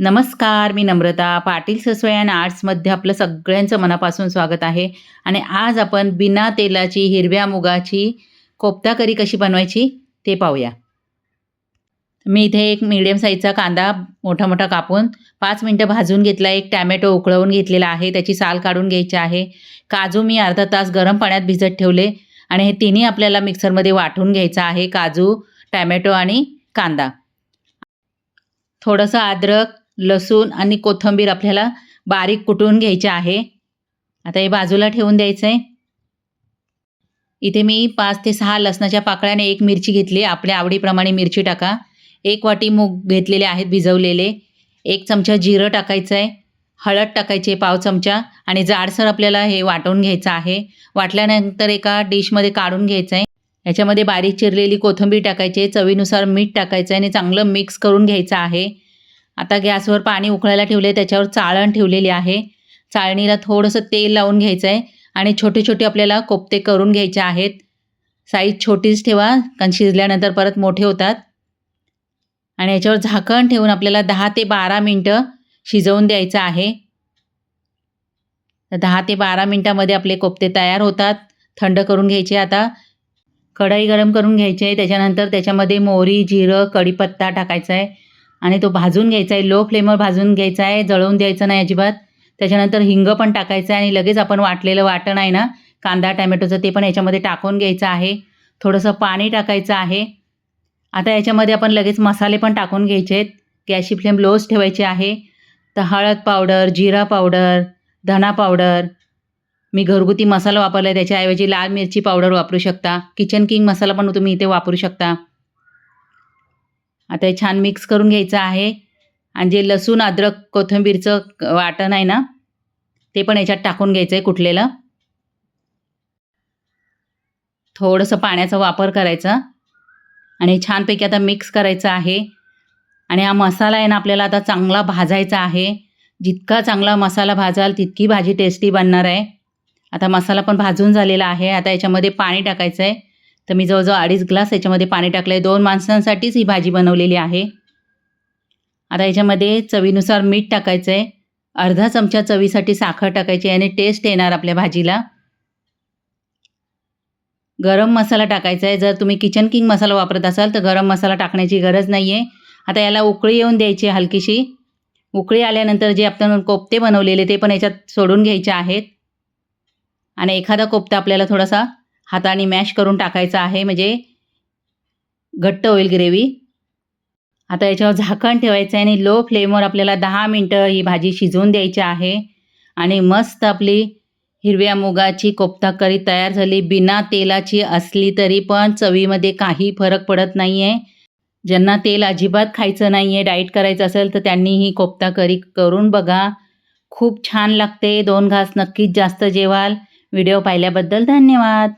नमस्कार मी नम्रता. पाटील ससोय अँड आर्ट्समध्ये आपलं सगळ्यांचं मनापासून स्वागत आहे. आणि आज आपण बिना तेलाची हिरव्या मुगाची कोफ्ता करी कशी बनवायची ते पाहूया. मी इथे एक मीडियम साईजचा कांदा मोठा मोठा कापून पाच मिनटं भाजून घेतला. एक टॅमॅटो उकळवून घेतलेला आहे. त्याची साल काढून घ्यायची आहे. काजू मी अर्धा तास गरम पाण्यात भिजत ठेवले. आणि हे तिन्ही आपल्याला मिक्सरमध्ये वाटून घ्यायचं आहे. काजू टॅमॅटो आणि कांदा. थोडंसं अद्रक लसूण आणि कोथिंबीर आपल्याला बारीक कुटून घ्यायचे आहे. आता हे बाजूला ठेवून द्यायचं आहे इथे मी पाच ते सहा लसणाच्या पाकळ्याने एक मिरची घेतली. आपल्या आवडीप्रमाणे मिरची टाका. एक वाटी मूग घेतलेले आहेत भिजवलेले. एक चमचा जिरं टाकायचं आहे हळद टाकायची पाव चमचा आणि जाडसर आपल्याला हे वाटून घ्यायचं आहे. वाटल्यानंतर एका डिशमध्ये काढून घ्यायचं आहे याच्यामध्ये बारीक चिरलेली कोथिंबीर टाकायची आहे. चवीनुसार मीठ टाकायचं आहे आणि चांगलं मिक्स करून घ्यायचं आहे. आता गॅसवर पाणी उकळायला ठेवले त्याच्यावर चाळण ठेवलेली आहे. चाळणीला थोडंसं तेल लावून घ्यायचं आहे आणि छोटे छोटे आपल्याला कोफ्ते करून घ्यायचे आहेत. साईज छोटीच ठेवा कारण शिजल्यानंतर परत मोठे होतात. आणि याच्यावर झाकण ठेवून आपल्याला दहा ते बारा मिनटं शिजवून द्यायचं आहे. तर दहा ते बारा मिनटामध्ये आपले कोफ्ते तयार होतात. थंड करून घ्यायचे आता. कढई गरम करून घ्यायची. आहे त्याच्यानंतर त्याच्यामध्ये मोहरी जिरं कढीपत्ता टाकायचा आहे आणि तो भाजून घ्यायचा आहे लो फ्लेमवर भाजून घ्यायचा आहे जळवून द्यायचं नाही अजिबात. त्याच्यानंतर हिंग पण टाकायचं आहे आणि लगेच आपण वाटलेलं वाटण आहे ना कांदा टॅमॅटोचं ते पण याच्यामध्ये टाकून घ्यायचं आहे. थोडंसं पाणी टाकायचं आहे. आता याच्यामध्ये आपण लगेच मसाले पण टाकून घ्यायचे आहेत. गॅसची फ्लेम लोच ठेवायची आहे. तर हळद पावडर जिरा पावडर धना पावडर. मी घरगुती मसाला वापरला आहे त्याच्याऐवजी लाल मिरची पावडर वापरू शकता. किचन किंग मसाला पण तुम्ही इथे वापरू शकता. आता हे छान मिक्स करून घ्यायचं आहे. आणि जे लसूण अद्रक कोथिंबीरचं वाटण आहे ना ते पण याच्यात टाकून घ्यायचं आहे कुठलेलं. थोडंसं पाण्याचा वापर करायचा. आणि छानपैकी आता मिक्स करायचं आहे. आणि हा मसाला आहे ना आपल्याला आता चांगला भाजायचा आहे. जितका चांगला मसाला भाजाल तितकी भाजी टेस्टी बनणार आहे. आता मसाला पण भाजून झालेला आहे. आता याच्यामध्ये पाणी टाकायचं आहे. तर मी जवळजवळ अडीच ग्लास याच्यामध्ये पाणी टाकलं आहे दोन माणसांसाठीच ही भाजी बनवलेली आहे. आता याच्यामध्ये चवीनुसार मीठ टाकायचं आहे अर्धा चमचा चवीसाठी साखर टाकायची आणि टेस्ट येणार आपल्या भाजीला. गरम मसाला टाकायचा आहे जर तुम्ही किचन किंग मसाला वापरत असाल तर गरम मसाला टाकण्याची गरज नाही आहे आता याला उकळी येऊन द्यायची हलकीशी. उकळी आल्यानंतर जे आपण कोफ्ते बनवलेले ते पण याच्यात सोडून घ्यायचे आहेत. आणि एखादा कोफ्ता आपल्याला थोडासा हाताने मॅश करून टाकायचं आहे म्हणजे घट्ट होईल ग्रेव्ही आता याच्यावर झाकण ठेवायचं आहे आणि लो फ्लेमवर आपल्याला दहा मिनटं ही भाजी शिजवून द्यायची आहे. आणि मस्त आपली हिरव्या मुगाची कोफ्ता करी तयार झाली. बिना तेलाची असली तरी पण चवीमध्ये काही फरक पडत नाही आहे ज्यांना तेल अजिबात खायचं नाही आहे डाईट करायचं असेल तर त्यांनी ही कोफ्ता करी करून बघा. खूप छान लागते. दोन घास नक्कीच जास्त जेवाल. व्हिडिओ पाहिल्याबद्दल धन्यवाद.